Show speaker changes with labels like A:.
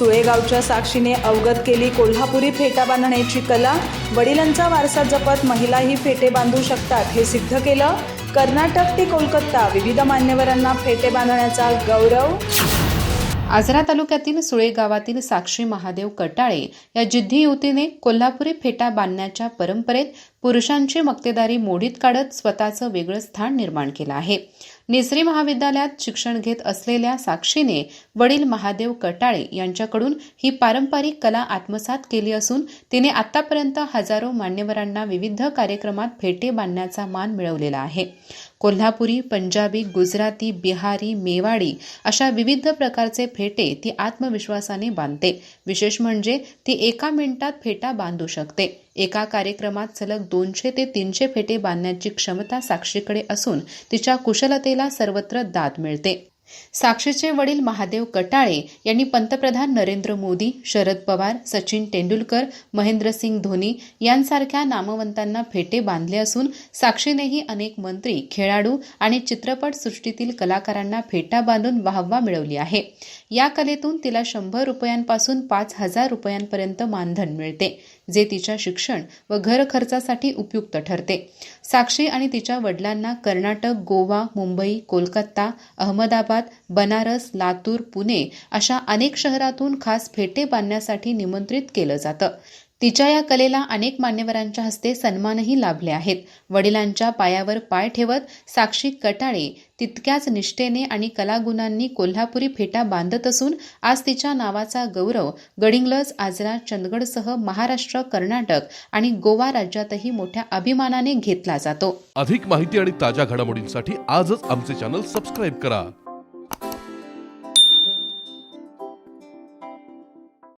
A: सुळेगावच्या साक्षीने अवगत केली कोल्हापुरी फेटा बांधण्याची कला. वडिलांचा वारसा जपत महिलाही फेटे बांधू शकतात हे सिद्ध केलं. कर्नाटक ते कोलकाता विविध मान्यवरांना फेटे बांधण्याचा गौरव.
B: आजरा तालुक्यातील सुळे गावातील साक्षी महादेव कटाळे या जिद्दी युवतीने कोल्हापुरी फेटा बांधण्याच्या परंपरेत पुरुषांची मक्तेदारी मोडीत काढत स्वतःचं वेगळं स्थान निर्माण केलं आहे. निसरी महाविद्यालयात शिक्षण घेत असलेल्या साक्षीने वडील महादेव कटाळे यांच्याकडून ही पारंपरिक कला आत्मसात केली असून तिने आतापर्यंत हजारो मान्यवरांना विविध कार्यक्रमात फेटे बांधण्याचा मान मिळवलेला आहे. कोल्हापुरी पंजाबी गुजराती बिहारी मेवाडी अशा विविध प्रकारचे फेटे ती आत्मविश्वासाने बांधते. विशेष म्हणजे ती एका मिनिटात फेटा बांधू शकते. एका कार्यक्रमात सलग दोनशे ते तीनशे फेटे बांधण्याची क्षमता साक्षीकडे असून तिच्या कुशलतेला सर्वत्र दाद मिळते. साक्षीचे वडील महादेव कटाळे यांनी पंतप्रधान नरेंद्र मोदी शरद पवार सचिन तेंडुलकर महेंद्रसिंग धोनी यांसारख्या नामवंतांना फेटे बांधले असून साक्षीनेही अनेक मंत्री खेळाडू आणि चित्रपट सृष्टीतील कलाकारांना फेटा बांधून वाहवा मिळवली आहे. या कलेतून तिला शंभर रुपयांपासून पाच हजार रुपयांपर्यंत मानधन मिळते. जे तिच्या शिक्षण व घरखर्चासाठी उपयुक्त ठरते. साक्षी आणि तिच्या वडिलांना कर्नाटक गोवा मुंबई कोलकाता अहमदाबाद बनारस लातूर पुणे अशा अनेक शहरातून खास फेटे बांधण्यासाठी निमंत्रित केलं जातं. तिच्या या कलेला अनेक मान्यवरांच्या हस्ते सन्मानही लाभले आहेत. वडिलांच्या पायावर पाय ठेवत साक्षी कटाळे तितक्याच निष्ठेने आणि कलागुणांनी कोल्हापुरी फेटा बांधत असून आज तिच्या नावाचा गौरव गडिंग्लज आजरा चंदगडसह महाराष्ट्र कर्नाटक आणि गोवा राज्यातही मोठ्या अभिमानाने घेतला जातो.
C: अधिक माहिती आणि ताज्या घडामोडींसाठी आजच आमचे चॅनल सबस्क्राईब करा.